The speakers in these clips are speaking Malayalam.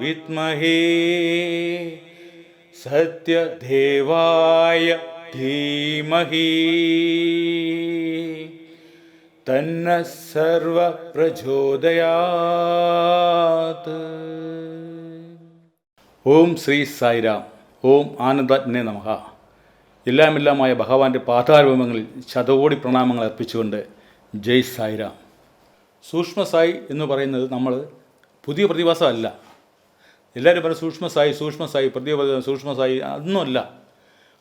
വിദ്മഹേ സത്യദേവായ ധീമഹി. തന്ന സർവ പ്രചോദയാത് ഓം ശ്രീ സായിരാം ഓം ആനന്ദജ്ഞ നമഃ. എല്ലാമെല്ലാമായ ഭഗവാന്റെ പാതാരൂപങ്ങളിൽ ശതകോടി പ്രണാമങ്ങൾ അർപ്പിച്ചുകൊണ്ട് ജയ് സായിരാം. സൂക്ഷ്മസായി എന്ന് പറയുന്നത് നമ്മൾ പുതിയ പ്രതിഭാസമല്ല. എല്ലാവരും പറയും സൂക്ഷ്മ സായി സൂക്ഷ്മ സായി പ്രതി സൂക്ഷ്മ സായി അതൊന്നുമല്ല.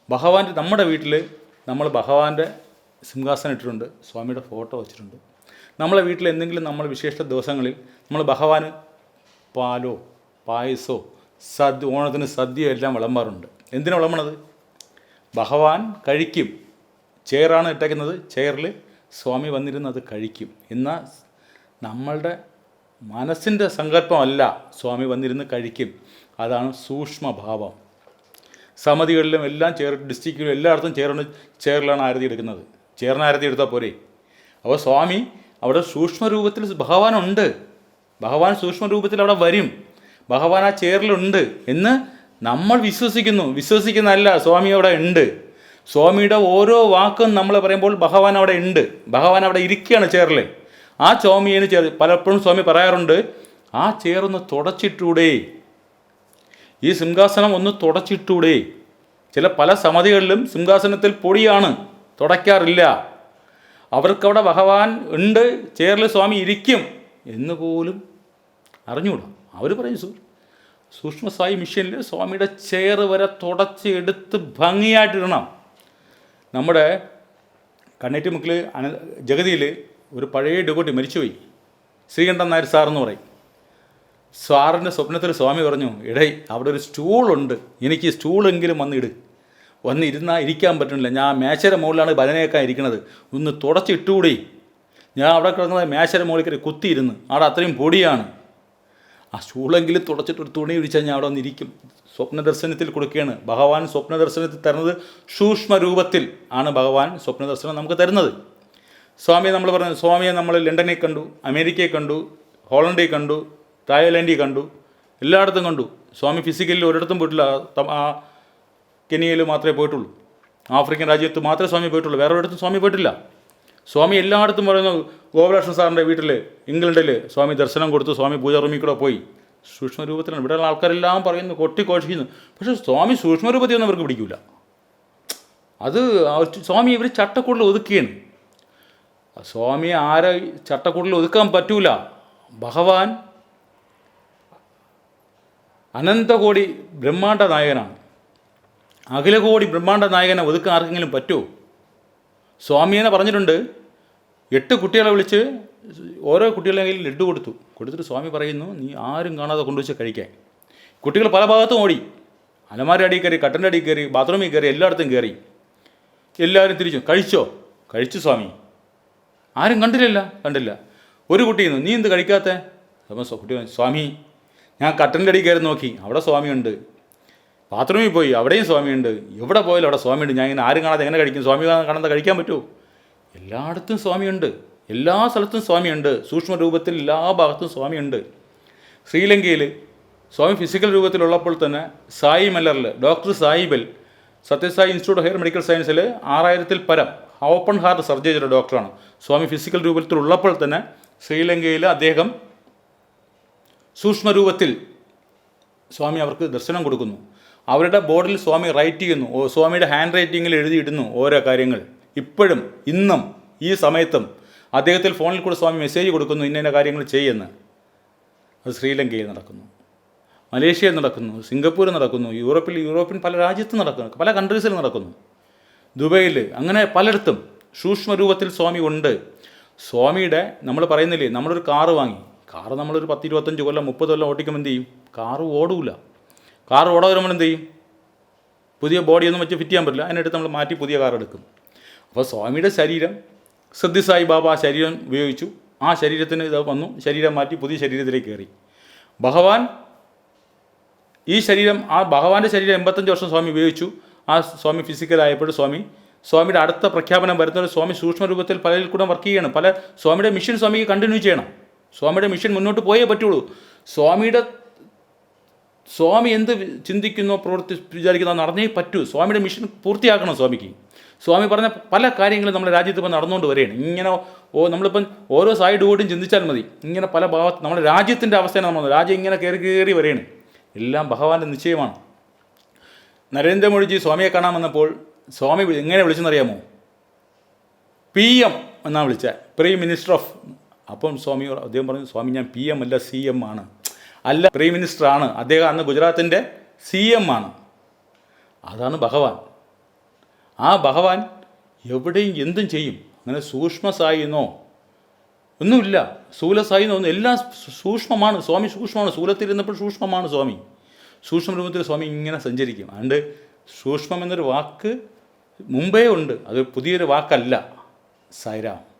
ഭഗവാന്റെ നമ്മുടെ വീട്ടിൽ നമ്മൾ ഭഗവാന്റെ സിംഹാസനം ഇട്ടിട്ടുണ്ട് സ്വാമിയുടെ ഫോട്ടോ വെച്ചിട്ടുണ്ട്. നമ്മളെ വീട്ടിൽ എന്തെങ്കിലും നമ്മൾ വിശേഷ ദിവസങ്ങളിൽ നമ്മൾ ഭഗവാന് പാലോ പായസോ സദ്യ ഓണത്തിന് സദ്യ എല്ലാം വിളമ്പാറുണ്ട്. എന്തിനാണ് വിളമ്പണത്? ഭഗവാൻ കഴിക്കും. ചെയറാണ് ഇട്ടേക്കുന്നത്. ചെയറിൽ സ്വാമി വന്നിരുന്ന് അത് കഴിക്കും. എന്നാൽ നമ്മളുടെ മനസ്സിന്റെ സങ്കല്പമല്ല സ്വാമി വന്നിരുന്ന് കഴിക്കും. അതാണ് സൂക്ഷ്മഭാവം. സമിതികളിലും എല്ലാം ചേർ ഡിസ്ട്രിക്റ്റിലും എല്ലായിടത്തും ചേർന്ന് ചേറിലാണ് ആരതി എടുക്കുന്നത്. ചേർന്ന് ആരതി എടുത്താൽ പോരെ? അപ്പോൾ സ്വാമി അവിടെ സൂക്ഷ്മരൂപത്തിൽ ഭഗവാനുണ്ട് ഭഗവാൻ സൂക്ഷ്മരൂപത്തിൽ അവിടെ വരും. ഭഗവാൻ ആ ചേറിലുണ്ട് എന്ന് നമ്മൾ വിശ്വസിക്കുന്നു. വിശ്വസിക്കുന്നതല്ല സ്വാമി അവിടെ ഉണ്ട്. സ്വാമിയുടെ ഓരോ വാക്കും നമ്മൾ പറയുമ്പോൾ ഭഗവാൻ അവിടെ ഉണ്ട്. ഭഗവാൻ അവിടെ ഇരിക്കുകയാണ് ചെയറിൽ ആ ചോമിയേന് ചേർ പലപ്പോഴും സ്വാമി പറയാറുണ്ട് ആ ചേറൊന്ന് തുടച്ചിട്ടൂടെ. ഈ സിംഹാസനം ഒന്ന് തുടച്ചിട്ടൂടെ. ചില പല സമിതികളിലും സിംഹാസനത്തിൽ പൊടിയാണ് തുടയ്ക്കാറില്ല. അവർക്കവിടെ ഭഗവാൻ ഉണ്ട് ചേറിൽ സ്വാമി ഇരിക്കും എന്ന് പോലും അറിഞ്ഞുകൂടാ. അവർ പറയും സു സൂക്ഷ്മസായി മിഷനിൽ സ്വാമിയുടെ ചെയർ വരെ തുടച്ച് എടുത്ത് ഭംഗിയായിട്ടിടണം. നമ്മുടെ കണ്ണേറ്റുമുക്കിൽ അന ജഗതിയിൽ ഒരു പഴയ ഡെക്കോട്ടി മരിച്ചുപോയി. ശ്രീകണ്ഠൻ നായർ സാർ എന്ന് പറയും. സാറിന്റെ സ്വപ്നത്തിൽ സ്വാമി പറഞ്ഞു ഇടേ അവിടെ ഒരു സ്റ്റൂളുണ്ട്. എനിക്ക് സ്റ്റൂളെങ്കിലും വന്നിട് വന്ന് ഇരുന്നാൽ ഇരിക്കാൻ പറ്റുന്നില്ല. ഞാൻ മേശയുടെ മുകളിലാണ് ഭജനയൊക്കെ ഇരിക്കുന്നത്. ഒന്ന് തുടച്ചിട്ടുകൂടി ഞാൻ അവിടെ കിടക്കുന്നത് മേശയുടെ മുകളിൽ കയറി കുത്തിയിരുന്ന്. അവിടെ അത്രയും പൊടിയാണ്. ആ സ്റ്റൂളെങ്കിലും തുടച്ചിട്ട് ഒരു തുണി ഇടിച്ചാൽ ഞാൻ അവിടെ വന്നിരിക്കും സ്വപ്ന ദർശനത്തിൽ കൊടുക്കുകയാണ്. ഭഗവാൻ സ്വപ്ന ദർശനത്തിൽ തരുന്നത് സൂക്ഷ്മ രൂപത്തിൽ ആണ് ഭഗവാൻ സ്വപ്ന ദർശനം നമുക്ക് തരുന്നത്. സ്വാമിയെ നമ്മൾ പറഞ്ഞു സ്വാമിയെ നമ്മൾ ലണ്ടനെ കണ്ടു അമേരിക്കയെ കണ്ടു ഹോളണ്ടിൽ കണ്ടു തായ്ലാൻഡിൽ കണ്ടു എല്ലായിടത്തും കണ്ടു. സ്വാമി ഫിസിക്കലിൽ ഒരിടത്തും പോയിട്ടില്ല. ആ കെനിയയിൽ മാത്രമേ പോയിട്ടുള്ളൂ. ആഫ്രിക്കൻ രാജ്യത്ത് മാത്രമേ സ്വാമി പോയിട്ടുള്ളൂ. വേറെ ഒരിടത്തും സ്വാമി പോയിട്ടില്ല. സ്വാമി എല്ലായിടത്തും പറയുന്നു ഗോപാലകൃഷ്ണൻ സാറിന്റെ വീട്ടിൽ ഇംഗ്ലണ്ടിൽ സ്വാമി ദർശനം കൊടുത്തു. സ്വാമി പൂജ റൂമിൽ കൂടെ പോയി. സൂക്ഷ്മ രൂപത്തിലാണ് ഇവിടെയുള്ള ആൾക്കാരെല്ലാം പറയുന്നു കൊട്ടിഘോഷിക്കുന്നു പക്ഷേ സ്വാമി സൂക്ഷ്മ രൂപത്തിയൊന്നും അവർക്ക് പിടിക്കില്ല അത് സ്വാമി ഇവർ ചട്ടക്കൂടിൽ ഒതുക്കിയാണ് സ്വാമിയെ ആരെ ചട്ടക്കൂടിൽ ഒതുക്കാൻ പറ്റൂല. ഭഗവാൻ അനന്തകോടി ബ്രഹ്മാണ്ട നായകനാണ്. അഖിലകോടി ബ്രഹ്മാണ്ട നായകനെ ഒതുക്കാൻ ആർക്കെങ്കിലും പറ്റുമോ സ്വാമിയെന്നെ പറഞ്ഞിട്ടുണ്ട്. എട്ട് കുട്ടികളെ വിളിച്ച് ഓരോ കുട്ടികളുടെ കയ്യിൽ ലഡ്ഡു കൊടുത്തു. കൊടുത്തിട്ട് സ്വാമി പറയുന്നു നീ ആരും കാണാതെ കൊണ്ടുവച്ച് കഴിക്കാൻ. കുട്ടികൾ പല ഭാഗത്തും ഓടി. അലമാരി അടിയിൽ കയറി കട്ടന്റെ അടിയിൽ കയറി ബാത്റൂമിൽ കയറി എല്ലായിടത്തും കയറി. എല്ലാവരും തിരിച്ചു. കഴിച്ചോ? കഴിച്ചു സ്വാമി. ആരും കണ്ടില്ലല്ല. കണ്ടില്ല. ഒരു കുട്ടി നീ എന്ത് കഴിക്കാത്ത? അപ്പം കുട്ടി സ്വാമി ഞാൻ കട്ടന്റെ അടി കയറി നോക്കി. അവിടെ സ്വാമിയുണ്ട്. ബാത്റൂമിൽ പോയി. അവിടെയും സ്വാമിയുണ്ട്. എവിടെ പോയാലും അവിടെ സ്വാമിയുണ്ട്. ഞാൻ ഇങ്ങനെ ആരും കാണാതെ എങ്ങനെ കഴിക്കും? സ്വാമി കാണാതെ കഴിക്കാൻ പറ്റുമോ? എല്ലായിടത്തും സ്വാമിയുണ്ട്. എല്ലാ സ്ഥലത്തും സ്വാമിയുണ്ട്. സൂക്ഷ്മ രൂപത്തിൽ എല്ലാ ഭാഗത്തും സ്വാമിയുണ്ട്. ശ്രീലങ്കയിൽ സ്വാമി ഫിസിക്കൽ രൂപത്തിലുള്ളപ്പോൾ തന്നെ സായി മെല്ലറിൽ doctor സായിബൽ Sathya Sai institute of higher medical സയൻസിൽ ആറായിരത്തിൽ പരം ഓപ്പൺ ഹാർട്ട് സർജറി ചെയ്ത ഡോക്ടറാണ് സ്വാമി ഫിസിക്കൽ രൂപത്തിലുള്ളപ്പോൾ തന്നെ ശ്രീലങ്കയിൽ അദ്ദേഹം സൂക്ഷ്മരൂപത്തിൽ സ്വാമി അവർക്ക് ദർശനം കൊടുക്കുന്നു. അവരുടെ ബോർഡിൽ സ്വാമി റൈറ്റ് ചെയ്യുന്നു. സ്വാമിയുടെ ഹാൻഡ് റൈറ്റിങ്ങിൽ എഴുതിയിടുന്നു ഓരോ കാര്യങ്ങൾ. ഇപ്പോഴും ഇന്നും ഈ സമയത്തും അദ്ദേഹത്തിൽ ഫോണിൽ കൂടെ സ്വാമി മെസ്സേജ് കൊടുക്കുന്നു ഇന്ന ഇന്ന കാര്യങ്ങൾ ചെയ്യുന്നു. അത് ശ്രീലങ്കയിൽ നടക്കുന്നു. മലേഷ്യയിൽ നടക്കുന്നു. സിംഗപ്പൂരിൽ നടക്കുന്നു. യൂറോപ്പിൽ യൂറോപ്യൻ പല രാജ്യത്തും നടക്കുന്നു. പല കൺട്രീസിൽ നടക്കുന്നു. ദുബൈയിൽ അങ്ങനെ പലയിടത്തും സൂക്ഷ്മ രൂപത്തിൽ സ്വാമി ഉണ്ട്. സ്വാമിയുടെ നമ്മൾ പറയുന്നില്ലേ നമ്മളൊരു കാറ് വാങ്ങി. കാറ് നമ്മളൊരു പത്ത് ഇരുപത്തഞ്ച് കൊല്ലം മുപ്പത് കൊല്ലം ഓടിക്കുമ്പോൾ എന്ത് ചെയ്യും? കാറ് ഓടൂല. കാറ് ഓടാതെ നമ്മൾ എന്ത് ചെയ്യും? പുതിയ ബോഡിയൊന്നും വെച്ച് ഫിറ്റ് ചെയ്യാൻ പറ്റില്ല. അതിനടുത്ത് നമ്മൾ മാറ്റി പുതിയ കാർ എടുക്കും. അപ്പോൾ സ്വാമിയുടെ ശരീരം സിദ്ധിസായി ബാബ ആ ശരീരം ഉപയോഗിച്ചു. ആ ശരീരത്തിന് ഇത് വന്നു. ശരീരം മാറ്റി പുതിയ ശരീരത്തിലേക്ക് കയറി. ഭഗവാൻ ഈ ശരീരം ആ ഭഗവാന്റെ ശരീരം എൺപത്തഞ്ച് വർഷം സ്വാമി ഉപയോഗിച്ചു. ആ സ്വാമി ഫിസിക്കലായപ്പോൾ സ്വാമി സ്വാമിയുടെ അടുത്ത പ്രഖ്യാപനം വരുന്നത് സ്വാമി സൂക്ഷ്മ രൂപത്തിൽ പലരിൽ കൂടെ വർക്ക് ചെയ്യണം. പല സ്വാമിയുടെ മിഷൻ സ്വാമിക്ക് കണ്ടിന്യൂ ചെയ്യണം. സ്വാമിയുടെ മിഷൻ മുന്നോട്ട് പോയേ പറ്റുള്ളൂ. സ്വാമിയുടെ സ്വാമി എന്ത് ചിന്തിക്കുന്നോ പ്രവർത്തി വിചാരിക്കുന്നോ നടന്നേ പറ്റൂ. സ്വാമിയുടെ മിഷൻ പൂർത്തിയാക്കണം സ്വാമിക്ക്. സ്വാമി പറഞ്ഞ പല കാര്യങ്ങളും നമ്മുടെ രാജ്യത്ത് ഇപ്പം നടന്നുകൊണ്ട് വരികയാണ്. ഇങ്ങനെ ഓ നമ്മളിപ്പം ഓരോ സൈഡ് കൂട്ടും ചിന്തിച്ചാൽ മതി. ഇങ്ങനെ പല ഭാഗത്ത് നമ്മുടെ രാജ്യത്തിന്റെ അവസ്ഥയാണ് നമ്മൾ. രാജ്യം ഇങ്ങനെ കയറി കയറി വരികയാണ്. എല്ലാം ഭഗവാന്റെ നിശ്ചയമാണ്. നരേന്ദ്രമോദിജി സ്വാമിയെ കാണാൻ വന്നപ്പോൾ സ്വാമി എങ്ങനെ വിളിച്ചെന്നറിയാമോ? പി എം എന്നാണ് വിളിച്ചത് പ്രീം മിനിസ്റ്റർ ഓഫ് അപ്പം സ്വാമി അദ്ദേഹം പറഞ്ഞു സ്വാമി ഞാൻ പി എം അല്ല സി എം ആണ്. അല്ല പ്രീം മിനിസ്റ്റർ ആണ്. അദ്ദേഹം അന്ന് ഗുജറാത്തിന്റെ സി എം ആണ്. അതാണ് ഭഗവാൻ. ആ ഭഗവാൻ എവിടെയും എന്തും ചെയ്യും. അങ്ങനെ സൂക്ഷ്മസായിന്നോ ഒന്നുമില്ല. സ്ഥൂലസായിന്നോ ഒന്നും എല്ലാം സൂക്ഷ്മമാണ്. സ്വാമി സൂക്ഷ്മമാണ്. സ്ഥൂലത്തിരുന്നപ്പോൾ സൂക്ഷ്മമാണ് സ്വാമി. സൂക്ഷ്മ രൂപത്തിൽ സ്വാമി ഇങ്ങനെ സഞ്ചരിക്കും. അതുകൊണ്ട് സൂക്ഷ്മം എന്നൊരു വാക്ക് മുമ്പേ ഉണ്ട്. അത് പുതിയൊരു വാക്കല്ല. സായിരാം